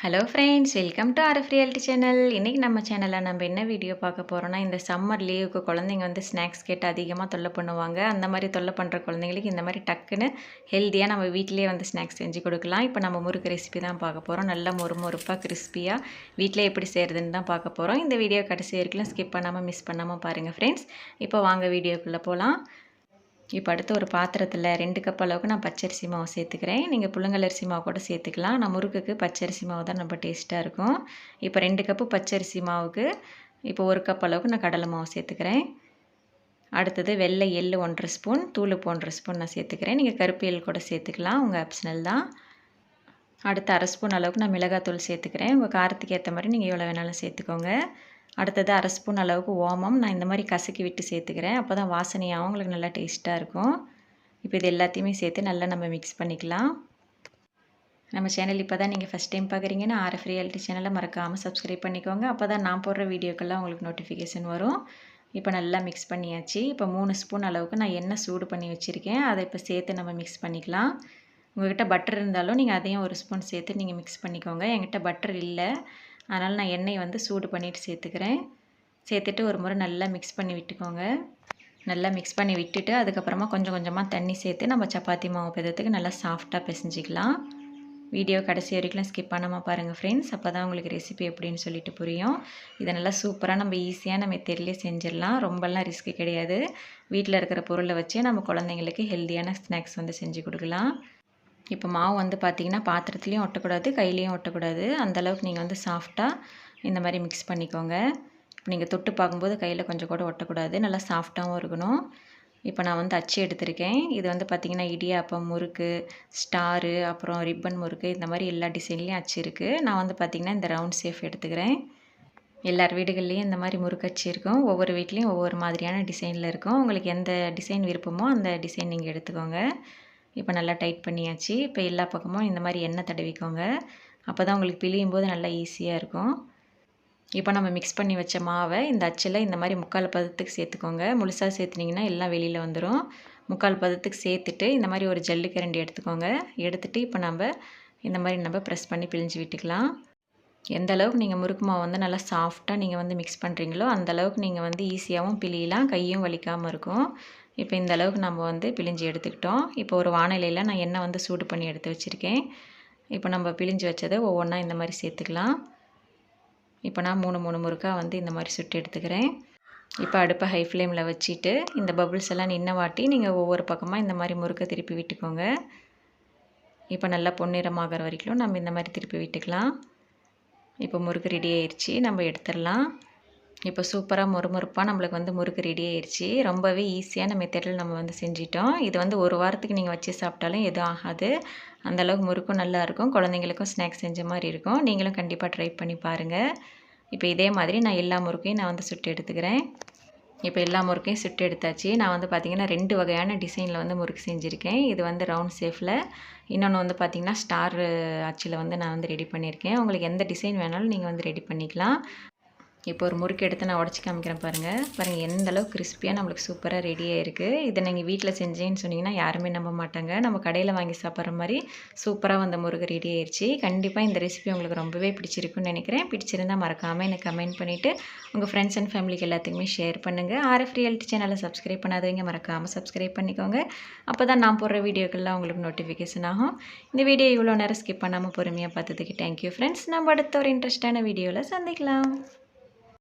Hello friends welcome to RF reality channel இன்றைக்கி நம்ம சேனலில் நம்ம என்ன வீடியோ பார்க்க போகிறோன்னா இந்த சம்மர் லீவுக்கு குழந்தைங்க வந்து ஸ்நாக்ஸ் கேட்டு அதிகமாக தொல்லை பண்ணுவாங்க. அந்த மாதிரி தொல்லை பண்ணுற குழந்தைங்களுக்கு இந்த மாதிரி டக்குன்னு ஹெல்த்தியாக நம்ம வீட்டிலேயே வந்து ஸ்நாக்ஸ் செஞ்சு கொடுக்கலாம். இப்போ நம்ம முறுக்கு ரெசிபி தான் பார்க்க போகிறோம் நல்ல மொறு மொறுப்பாக கிறிஸ்பியாக வீட்டிலே எப்படி செய்கிறதுன்னு தான் பார்க்க போகிறோம் இந்த வீடியோ கடைசி வரைக்கும் ஸ்கிப் பண்ணாமல் மிஸ் பண்ணாமல் பாருங்கள் ஃப்ரெண்ட்ஸ் இப்போ வாங்க வீடியோக்குள்ளே போகலாம் இப்போ அடுத்து ஒரு பாத்திரத்தில் ரெண்டு கப் அளவுக்கு நான் பச்சரிசி மாவு சேர்த்துக்கிறேன். நீங்கள் புழுங்கலரிசி மாவு கூட சேர்த்துக்கலாம். நான் முறுக்குக்கு பச்சரிசி மாவு தான் ரொம்ப டேஸ்ட்டாக இருக்கும். இப்போ ரெண்டு கப்பு பச்சரிசி மாவுக்கு இப்போ ஒரு கப் அளவுக்கு நான் கடலை மாவு சேர்த்துக்கிறேன். அடுத்தது வெள்ளை எள்ளு ஒன்றரை ஸ்பூன் தூள் ஒன்றரை ஸ்பூன் நான் சேர்த்துக்கிறேன். நீங்கள் கருப்பு எள் கூட சேர்த்துக்கலாம். உங்கள் ஆப்ஷனல் தான். அடுத்து அரை ஸ்பூன் அளவுக்கு நான் மிளகாத்தூள் சேர்த்துக்கிறேன். உங்கள் காரத்துக்கு ஏற்ற மாதிரி நீங்கள் எவ்வளோ வேணாலும் சேர்த்துக்கோங்க. அடுத்தது அரை ஸ்பூன் அளவுக்கு ஓமம். நான் இந்த மாதிரி கசக்கி விட்டு சேர்த்துக்கிறேன். அப்போ தான் வாசனையாகவும் உங்களுக்கு நல்லா டேஸ்ட்டாக இருக்கும். இப்போ இது எல்லாத்தையுமே சேர்த்து நல்லா நம்ம மிக்ஸ் பண்ணிக்கலாம். நம்ம சேனல் இப்போ தான் நீங்கள் ஃபஸ்ட் டைம் பார்க்குறீங்கன்னா ஆர்எஃப் ரியாலிட்டி சேனலை மறக்காமல் சப்ஸ்கிரைப் பண்ணிக்கோங்க. அப்போ தான் நான் போடுற வீடியோக்கெல்லாம் உங்களுக்கு நோட்டிஃபிகேஷன் வரும். இப்போ நல்லா மிக்ஸ் பண்ணியாச்சு. இப்போ மூணு ஸ்பூன் அளவுக்கு நான் எண்ணெய் சூடு பண்ணி வச்சுருக்கேன். அதை இப்போ சேர்த்து நம்ம மிக்ஸ் பண்ணிக்கலாம். உங்கள்கிட்ட பட்டர் இருந்தாலும் நீங்கள் அதையும் ஒரு ஸ்பூன் சேர்த்து நீங்கள் மிக்ஸ் பண்ணிக்கோங்க. என்கிட்ட பட்டர் இல்லை. அதனால் நான் எண்ணெய் வந்து சூடு பண்ணிவிட்டு சேர்த்துக்கிறேன். சேர்த்துட்டு ஒரு முறை நல்லா மிக்ஸ் பண்ணி விட்டுக்கோங்க. நல்லா மிக்ஸ் பண்ணி விட்டுட்டு அதுக்கப்புறமா கொஞ்சம் கொஞ்சமாக தண்ணி சேர்த்து நம்ம சப்பாத்தி மாவு பதத்துக்கு நல்லா சாஃப்டாக பிசைஞ்சிக்கலாம். வீடியோ கடைசி வரைக்கும் ஸ்கிப் பண்ணாமல் பாருங்கள் ஃப்ரெண்ட்ஸ் அப்போ தான் உங்களுக்கு ரெசிபி எப்படின்னு சொல்லிட்டு புரியும். இதை நல்லா சூப்பராக நம்ம ஈஸியாக நம்ம தெரியலே செஞ்சிடலாம். ரொம்பலாம் ரிஸ்க்கு கிடையாது. வீட்டில் இருக்கிற பொருளை வச்சே நம்ம குழந்தைங்களுக்கு ஹெல்த்தியான ஸ்நாக்ஸ் வந்து செஞ்சு கொடுக்கலாம். இப்போ மாவு வந்து பார்த்திங்கன்னா பாத்திரத்துலேயும் ஒட்டக்கூடாது கையிலையும் ஒட்டக்கூடாது. அந்தளவுக்கு நீங்கள் வந்து சாஃப்டாக இந்த மாதிரி மிக்ஸ் பண்ணிக்கோங்க. இப்போ நீங்கள் தொட்டு பார்க்கும்போது கையில் கொஞ்சம் கூட ஒட்டக்கூடாது. நல்லா சாஃப்டாகவும் இருக்கணும். இப்போ நான் வந்து அச்சு எடுத்திருக்கேன். இது வந்து பார்த்திங்கன்னா இடியாப்பம் முறுக்கு ஸ்டாரு அப்புறம் ரிப்பன் முறுக்கு இந்த மாதிரி எல்லா டிசைன்லேயும் அச்சு இருக்குது நான் வந்து பார்த்திங்கன்னா இந்த ரவுண்ட் சேஃப் எடுத்துக்கிறேன். எல்லார் வீடுகள்லேயும் இந்த மாதிரி முறுக்கச்சு இருக்கும். ஒவ்வொரு வீட்லேயும் ஒவ்வொரு மாதிரியான டிசைனில் இருக்கும். உங்களுக்கு எந்த டிசைன் விருப்பமோ அந்த டிசைன் நீங்கள் எடுத்துக்கோங்க. இப்போ நல்லா டைட் பண்ணியாச்சு. இப்போ எல்லா பக்கமும் இந்த மாதிரி எண்ணெய் தடவிக்கோங்க. அப்போ தான் உங்களுக்கு பிழியும் போது நல்லா ஈஸியாக இருக்கும். இப்போ நம்ம மிக்ஸ் பண்ணி வச்ச மாவை இந்த அச்சில் இந்த மாதிரி முக்கால் பதத்துக்கு சேர்த்துக்கோங்க. முழுசாக சேர்த்துனிங்கன்னா எல்லாம் வெளியில் வந்துடும் முக்கால் பதத்துக்கு சேர்த்துட்டு இந்த மாதிரி ஒரு ஜல்லு கரண்டி எடுத்துக்கோங்க. எடுத்துகிட்டு இப்போ நம்ம இந்த மாதிரி நம்ம ப்ரெஸ் பண்ணி பிழிஞ்சு விட்டுக்கலாம். எந்த அளவுக்கு நீங்கள் முறுக்கு மாவு வந்து நல்லா சாஃப்டாக நீங்கள் வந்து மிக்ஸ் பண்ணுறீங்களோ அந்தளவுக்கு நீங்கள் வந்து ஈஸியாகவும் பிழியலாம். கையும் வலிக்காமல் இருக்கும். இப்போ இந்த அளவுக்கு நம்ம வந்து பிழிஞ்சு எடுத்துக்கிட்டோம். இப்போ ஒரு வானிலையில் நான் எண்ணெய் வந்து சூடு பண்ணி எடுத்து வச்சுருக்கேன். இப்போ நம்ம பிழிஞ்சு வச்சதை ஒவ்வொன்றா இந்த மாதிரி சேர்த்துக்கலாம். இப்போ நான் மூணு மூணு முறுக்காக வந்து இந்த மாதிரி சுட்டு எடுத்துக்கிறேன். இப்போ அடுப்பை ஹை ஃப்ளேமில் வச்சுட்டு இந்த பபுள்ஸ் எல்லாம் நின்ன வாட்டி நீங்கள் ஒவ்வொரு பக்கமாக இந்த மாதிரி முறுக்கை திருப்பி விட்டுக்கோங்க. இப்போ நல்லா பொன்னிறமாகிற வரைக்கும் நம்ம இந்த மாதிரி திருப்பி விட்டுக்கலாம். இப்போ முறுக்கு ரெடி ஆயிடுச்சு நம்ம எடுத்துடலாம். இப்போ சூப்பராக மொறுமொறுப்பாக நம்மளுக்கு வந்து முறுக்கு ரெடி ஆயிடுச்சு. ரொம்பவே ஈஸியான மெத்தடில் நம்ம வந்து செஞ்சிட்டோம். இது வந்து ஒரு வாரத்துக்கு நீங்கள் வச்சு சாப்பிட்டாலும் எதுவும் ஆகாது. அந்தளவுக்கு முறுக்கும் நல்லாயிருக்கும் குழந்தைங்களுக்கும் ஸ்நாக்ஸ் செஞ்ச மாதிரி இருக்கும். நீங்களும் கண்டிப்பாக ட்ரை பண்ணி பாருங்கள் இப்போ இதே மாதிரி நான் எல்லா முறுக்கையும் நான் வந்து சுட்டு எடுத்துக்கிறேன். இப்போ எல்லா முறுக்கையும் சுட்டு எடுத்தாச்சு. நான் வந்து பார்த்திங்கன்னா ரெண்டு வகையான டிசைனில் வந்து முறுக்கு செஞ்சுருக்கேன். இது வந்து ரவுண்ட் ஷேஃபில் இன்னொன்று வந்து பார்த்திங்கன்னா ஸ்டார் அச்சில் வந்து நான் வந்து ரெடி பண்ணியிருக்கேன் உங்களுக்கு எந்த டிசைன் வேணாலும் நீங்கள் வந்து ரெடி பண்ணிக்கலாம். இப்போ ஒரு முறுக்கு எடுத்து நான் உடச்சி காமிக்கிறேன் பாருங்கள் பாருங்கள் எந்த அளவுக்கு கிறிஸ்பியாக நம்மளுக்கு சூப்பராக ரெடியாக இருக்குது இதை நீங்கள் வீட்டில் செஞ்சேன்னு சொன்னீங்கன்னா யாருமே நம்ப மாட்டாங்க. நம்ம கடையில் வாங்கி சாப்பிட்ற மாதிரி சூப்பராக வந்த முறுக்கு ரெடி ஆயிடுச்சு கண்டிப்பாக இந்த ரெசிபி உங்களுக்கு ரொம்பவே பிடிச்சிருக்குன்னு நினைக்கிறேன். பிடிச்சிருந்தால் மறக்காமல் எனக்கு கமெண்ட் பண்ணிவிட்டு உங்கள் ஃப்ரெண்ட்ஸ் அண்ட் ஃபேமிலிக்கு எல்லாத்துக்குமே ஷேர் பண்ணுங்கள் ஆர்எஃப் ரியாலிட்டி சேனலை சப்ஸ்கிரைப் பண்ணாதவங்க மறக்காமல் சப்ஸ்கிரைப் பண்ணிக்கோங்க. அப்போ தான் நான் போடுற வீடியோக்கெல்லாம் உங்களுக்கு நோட்டிஃபிகேஷன் ஆகும். இந்த வீடியோ இவ்வளோ நேரம் ஸ்கிப் பண்ணாமல் பொறுமையாக பார்த்ததுக்கு தேங்க்யூ ஃப்ரெண்ட்ஸ் நம்ம அடுத்த ஒரு இன்ட்ரெஸ்டான வீடியோவில் சந்திக்கலாம்.